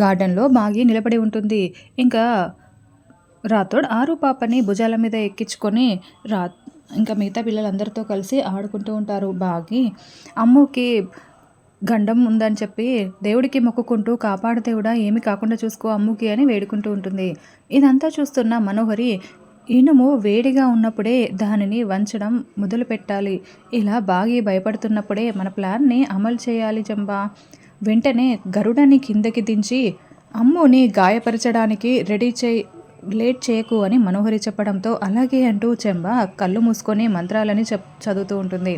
గార్డెన్లో బాగి నిలబడి ఉంటుంది. ఇంకా రాతోడ్ ఆరు పాపని భుజాల మీద ఎక్కించుకొని రా ఇంకా మిగతా పిల్లలందరితో కలిసి ఆడుకుంటూ ఉంటారు. బాగి అమ్ముకి గండం ఉందని చెప్పి దేవుడికి మొక్కుకుంటూ కాపాడు దేవుడా ఏమి కాకుండా చూసుకో అమ్ముకి అని వేడుకుంటూ ఉంటుంది. ఇదంతా చూస్తున్న మనోహరి ఇనుము వేడిగా ఉన్నప్పుడే దానిని వంచడం మొదలు పెట్టాలి ఇలా బాగి భయపడుతున్నప్పుడే మన ప్లాన్ని అమలు చేయాలి జంబా. వెంటనే గరుడని కిందకి దించి అమ్ముని గాయపరచడానికి రెడీ చేయి లేట్ చేయకు అని మనోహరి చెప్పడంతో అలాగే అంటూ చెంబ కళ్ళు మూసుకొని మంత్రాలని చెప్ చదువుతూ ఉంటుంది.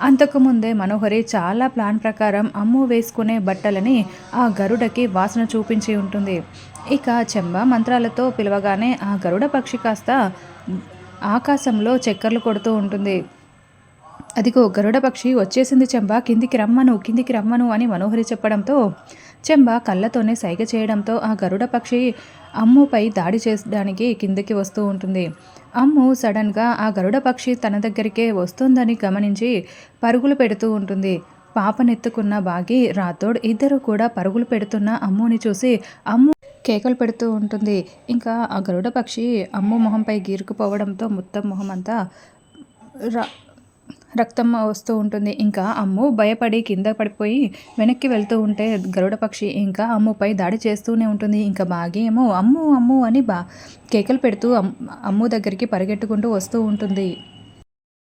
అంతకుముందే మనోహరి చాలా ప్లాన్ ప్రకారం అమ్ము వేసుకునే బట్టలని ఆ గరుడకి వాసన చూపించి ఉంటుంది. ఇక చెంబ మంత్రాలతో పిలవగానే ఆ గరుడ పక్షి కాస్త ఆకాశంలో చక్కర్లు కొడుతూ ఉంటుంది. అదిగో గరుడ పక్షి వచ్చేసింది చెంబ కిందికి రమ్మను కిందికి రమ్మను అని మనోహరి చెప్పడంతో చెంబ కళ్ళతోనే సైగ చేయడంతో ఆ గరుడ పక్షి అమ్ముపై దాడి చేయడానికి కిందికి వస్తూ ఉంటుంది. అమ్ము సడన్గా ఆ గరుడ పక్షి తన దగ్గరికే వస్తుందని గమనించి పరుగులు పెడుతూ ఉంటుంది. పాపనెత్తుకున్న బాగి రాథోడ్ ఇద్దరు కూడా పరుగులు పెడుతున్న అమ్ముని చూసి అమ్ము కేకలు పెడుతూ ఉంటుంది. ఇంకా ఆ గరుడ పక్షి అమ్ము మొహంపై గీరుకుపోవడంతో మొత్తం మొహం అంతా రా రక్తం వస్తూ ఉంటుంది. ఇంకా అమ్ము భయపడి కింద పడిపోయి వెనక్కి వెళ్తూ ఉంటే గరుడ పక్షి ఇంకా అమ్ముపై దాడి చేస్తూనే ఉంటుంది. ఇంకా బాగి ఏమో అమ్ము అమ్ము అని బా కేకలు పెడుతూ అమ్ము దగ్గరికి పరిగెట్టుకుంటూ వస్తూ ఉంటుంది.